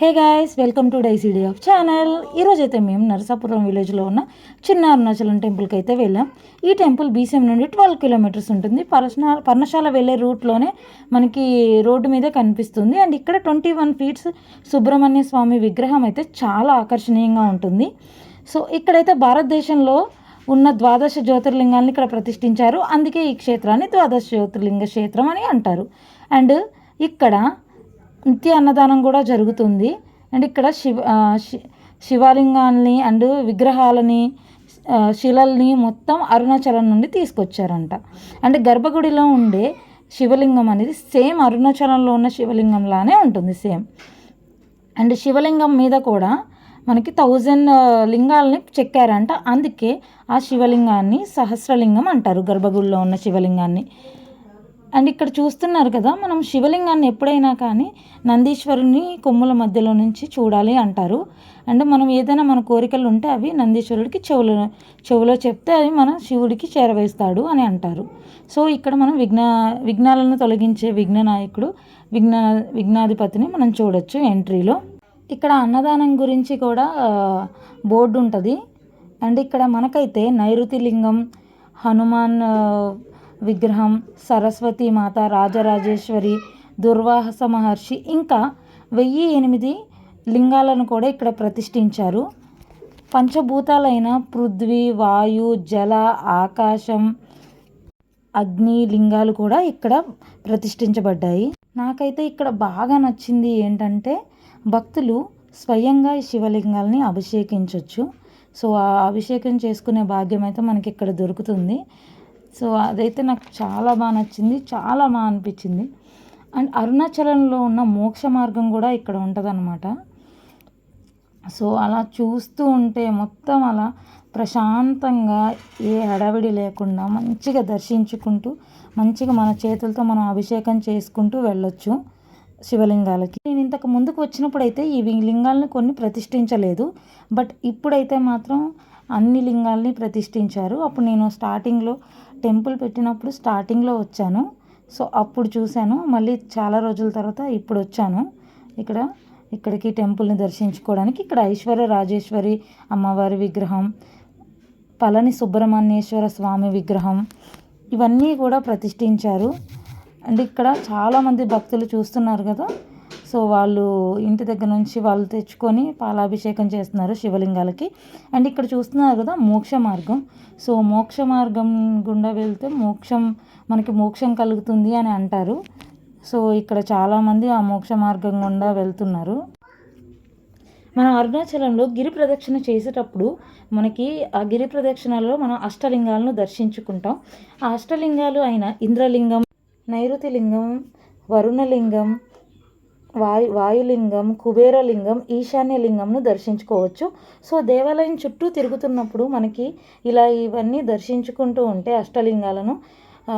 Hey guys welcome to డైసీడీ of channel. ఈరోజు అయితే మేము నరసాపురం విలేజ్లో ఉన్న చిన్న అరుణాచలం టెంపుల్కి అయితే వెళ్ళాం. ఈ టెంపుల్ బీసీఎం నుండి ట్వెల్వ్ కిలోమీటర్స్ ఉంటుంది. పర్శన పర్ణశాల వెళ్ళే రూట్లోనే మనకి రోడ్డు మీదే కనిపిస్తుంది. అండ్ ఇక్కడ twenty one feets Subrahmanya Swamy విగ్రహం అయితే చాలా ఆకర్షణీయంగా ఉంటుంది. సో ఇక్కడైతే భారతదేశంలో ఉన్న ద్వాదశ జ్యోతిర్లింగాల్ని ఇక్కడ ప్రతిష్ఠించారు. అందుకే ఈ క్షేత్రాన్ని ద్వాదశ జ్యోతిర్లింగ క్షేత్రం అని అంటారు. అండ్ ఇక్కడ నిత్య అన్నదానం కూడా జరుగుతుంది. అండ్ ఇక్కడ శివ శి- శివలింగాల్ని అండ్ విగ్రహాలని శిలల్ని మొత్తం అరుణాచలం నుండి తీసుకొచ్చారంట. అంటే గర్భగుడిలో ఉండే శివలింగం అనేది సేమ్ అరుణాచలంలో ఉన్న శివలింగంలానే ఉంటుంది సేమ్. అండ్ శివలింగం మీద కూడా మనకి థౌజండ్ లింగాలని చెక్కారంట. అందుకే ఆ శివలింగాన్ని సహస్రలింగం అంటారు గర్భగుడిలో ఉన్న శివలింగాన్ని. అండ్ ఇక్కడ చూస్తున్నారు కదా మనం శివలింగాన్ని ఎప్పుడైనా కానీ నందీశ్వరుని కొమ్ముల మధ్యలో నుంచి చూడాలి అంటారు. అండ్ మనం ఏదైనా మన కోరికలు ఉంటే అవి నందీశ్వరుడికి చెవులో చెవులో చెప్తే అవి మన శివుడికి చేరవేస్తాడు అని అంటారు. సో ఇక్కడ మనం విఘ్న విఘ్నాలను తొలగించే విఘ్న నాయకుడు విఘ్న విఘ్నాధిపతిని మనం చూడొచ్చు ఎంట్రీలో. ఇక్కడ అన్నదానం గురించి కూడా బోర్డు ఉంటుంది. అండ్ ఇక్కడ మనకైతే నైరుతి లింగం హనుమాన్ విగ్రహం సరస్వతి మాత రాజరాజేశ్వరి దుర్వాహస మహర్షి ఇంకా వెయ్యి ఎనిమిది లింగాలను కూడా ఇక్కడ ప్రతిష్ఠించారు. పంచభూతాలైన పృథ్వీ వాయు జల ఆకాశం అగ్ని లింగాలు కూడా ఇక్కడ ప్రతిష్ఠించబడ్డాయి. నాకైతే ఇక్కడ బాగా నచ్చింది ఏంటంటే భక్తులు స్వయంగా ఈ శివలింగాల్ని అభిషేకించవచ్చు సో ఆ అభిషేకం చేసుకునే భాగ్యం అయితే మనకి ఇక్కడ దొరుకుతుంది. సో అదైతే నాకు చాలా బాగా నచ్చింది చాలా బాగా అనిపించింది. అండ్ అరుణాచలంలో ఉన్న మోక్ష మార్గం కూడా ఇక్కడ ఉంటుందన్నమాట. సో అలా చూస్తూ ఉంటే మొత్తం అలా ప్రశాంతంగా ఏ హడావిడి లేకుండా మంచిగా దర్శించుకుంటూ మంచిగా మన చేతులతో మనం అభిషేకం చేసుకుంటూ వెళ్ళొచ్చు శివలింగాలకి. నేను ఇంతకు ముందుకు వచ్చినప్పుడు అయితే ఈ లింగాలను కొన్ని ప్రతిష్ఠించలేదు బట్ ఇప్పుడైతే మాత్రం అన్ని లింగాల్ని ప్రతిష్ఠించారు. అప్పుడు నేను స్టార్టింగ్లో టెంపుల్ పెట్టినప్పుడు స్టార్టింగ్లో వచ్చాను. సో అప్పుడు చూశాను. మళ్ళీ చాలా రోజుల తర్వాత ఇప్పుడు వచ్చాను. ఇక్కడ ఇక్కడికి టెంపుల్ని దర్శించుకోవడానికి ఇక్కడ ఐశ్వర్య రాజేశ్వరి అమ్మవారి విగ్రహం పళని సుబ్రహ్మణ్యేశ్వర స్వామి విగ్రహం ఇవన్నీ కూడా ప్రతిష్ఠించారు. అండ్ ఇక్కడ చాలామంది భక్తులు చూస్తున్నారు కదా సో వాళ్ళు ఇంటి దగ్గర నుంచి వాళ్ళు తెచ్చుకొని పాలాభిషేకం చేస్తున్నారు శివలింగాలకి. అండ్ ఇక్కడ చూస్తున్నారు కదా మోక్ష మార్గం. సో మోక్ష మార్గం గుండా వెళ్తే మోక్షం మనకి మోక్షం కలుగుతుంది అని అంటారు. సో ఇక్కడ చాలామంది ఆ మోక్ష మార్గం గుండా వెళ్తున్నారు. మనం అరుణాచలంలో గిరి ప్రదక్షిణ చేసేటప్పుడు మనకి ఆ గిరి ప్రదక్షిణలో మనం అష్టలింగాలను దర్శించుకుంటాం. ఆ అష్టలింగాలు అయిన ఇంద్రలింగం నైరుతి లింగం వరుణలింగం వాయు వాయులింగం కుబేరలింగం ఈశాన్యలింగంను దర్శించుకోవచ్చు. సో దేవాలయం చుట్టూ తిరుగుతున్నప్పుడు మనకి ఇలా ఇవన్నీ దర్శించుకుంటూ ఉంటే అష్టలింగాలను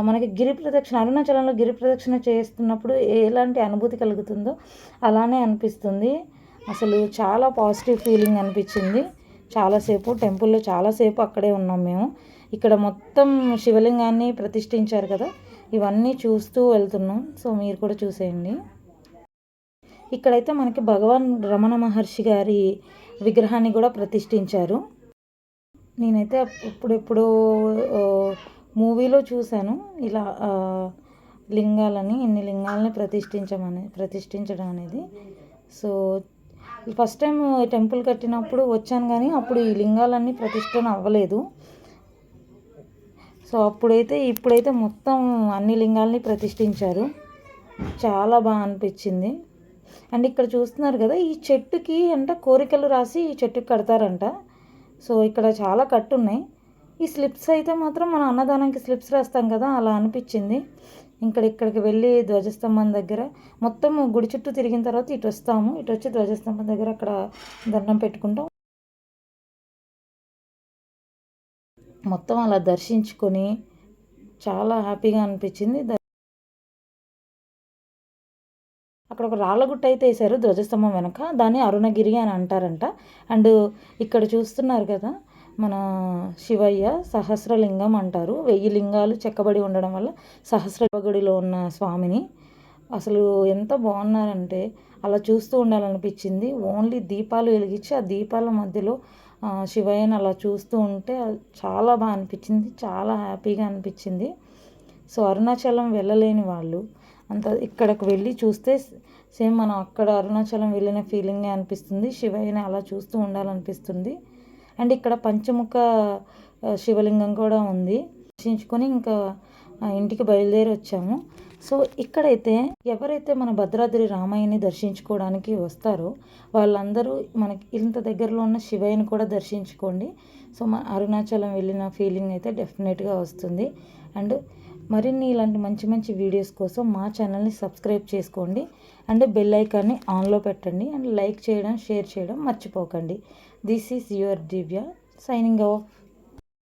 మనకి గిరి ప్రదక్షిణ అరుణాచలంలో గిరి ప్రదక్షిణ చేస్తున్నప్పుడు ఎలాంటి అనుభూతి కలుగుతుందో అలానే అనిపిస్తుంది. అసలు చాలా పాజిటివ్ ఫీలింగ్ అనిపించింది. చాలాసేపు టెంపుల్లో చాలాసేపు అక్కడే ఉన్నాం మేము. ఇక్కడ మొత్తం శివలింగాన్ని ప్రతిష్ఠించారు కదా. ఇవన్నీ చూస్తూ వెళ్తున్నాం. సో మీరు కూడా చూసేయండి. ఇక్కడైతే మనకి భగవాన్ రమణ మహర్షి గారి విగ్రహాన్ని కూడా ప్రతిష్ఠించారు. నేనైతే ఇప్పుడెప్పుడు మూవీలో చూశాను. ఇలా లింగాలని ఇన్ని లింగాలని ప్రతిష్ఠించమని ప్రతిష్ఠించడం అనేది. సో ఫస్ట్ టైం టెంపుల్ కట్టినప్పుడు వచ్చాను కానీ అప్పుడు ఈ లింగాలన్నీ ప్రతిష్టన అవ్వలేదు. సో అప్పుడైతే ఇప్పుడైతే మొత్తం అన్ని లింగాల్ని ప్రతిష్ఠించారు. చాలా బాగా అనిపించింది. అండ్ ఇక్కడ చూస్తున్నారు కదా ఈ చెట్టుకి అంట కోరికలు రాసి ఈ చెట్టుకి కడతారంట. సో ఇక్కడ చాలా కట్టున్నాయి. ఈ స్లిప్స్ అయితే మాత్రం మన అన్నదానానికి స్లిప్స్ రాస్తాం కదా అలా అనిపించింది. ఇక్కడ ఇక్కడికి వెళ్ళి ధ్వజస్తంభం దగ్గర మొత్తం గుడి చుట్టూ తిరిగిన తర్వాత ఇటు వస్తాము. ఇటు వచ్చి ధ్వజస్తంభం దగ్గర అక్కడ దండం పెట్టుకుంటాం. మొత్తం అలా దర్శించుకొని చాలా హ్యాపీగా అనిపించింది. అక్కడ ఒక రాళ్ళగుట్ట అయితే వేశారు ధ్వజస్తంభం వెనక. దాన్ని అరుణగిరి అని అంటారంట. అండ్ ఇక్కడ చూస్తున్నారు కదా మన శివయ్య సహస్రలింగం అంటారు. వెయ్యి లింగాలు చెక్కబడి ఉండడం వల్ల సహస్ర గుడిలో ఉన్న స్వామిని అసలు ఎంత బాగున్నారంటే అలా చూస్తూ ఉండాలనిపించింది. ఓన్లీ దీపాలు వెలిగించి ఆ దీపాల మధ్యలో శివయ్యను శివయ్యని అలా చూస్తూ ఉంటే చాలా బాగా అనిపించింది. చాలా హ్యాపీగా అనిపించింది. సో అరుణాచలం వెళ్ళలేని వాళ్ళు అంత ఇక్కడికి వెళ్ళి చూస్తే సేమ్ మనం అక్కడ అరుణాచలం వెళ్ళిన ఫీలింగే అనిపిస్తుంది. శివయ్యని అలా చూస్తూ ఉండాలనిపిస్తుంది. అండ్ ఇక్కడ పంచముఖ శివలింగం కూడా ఉంది. దర్శించుకొని ఇంకా ఇంటికి బయలుదేరి వచ్చాము. సో ఇక్కడైతే ఎవరైతే మన భద్రాద్రి రామయ్యని దర్శించుకోవడానికి వస్తారో వాళ్ళందరూ మనకి ఇంత దగ్గరలో ఉన్న శివయ్యని కూడా దర్శించుకోండి. సో మన అరుణాచలం వెళ్ళిన ఫీలింగ్ అయితే డెఫినెట్గా వస్తుంది. అండ్ మరిన్ని ఇలాంటి మంచి మంచి వీడియోస్ కోసం మా ఛానల్ని సబ్స్క్రైబ్ చేసుకోండి. అండ్ బెల్ ఐకాన్ని ఆన్లో పెట్టండి. అండ్ లైక్ చేయడం షేర్ చేయడం మర్చిపోకండి. This is your Divya signing off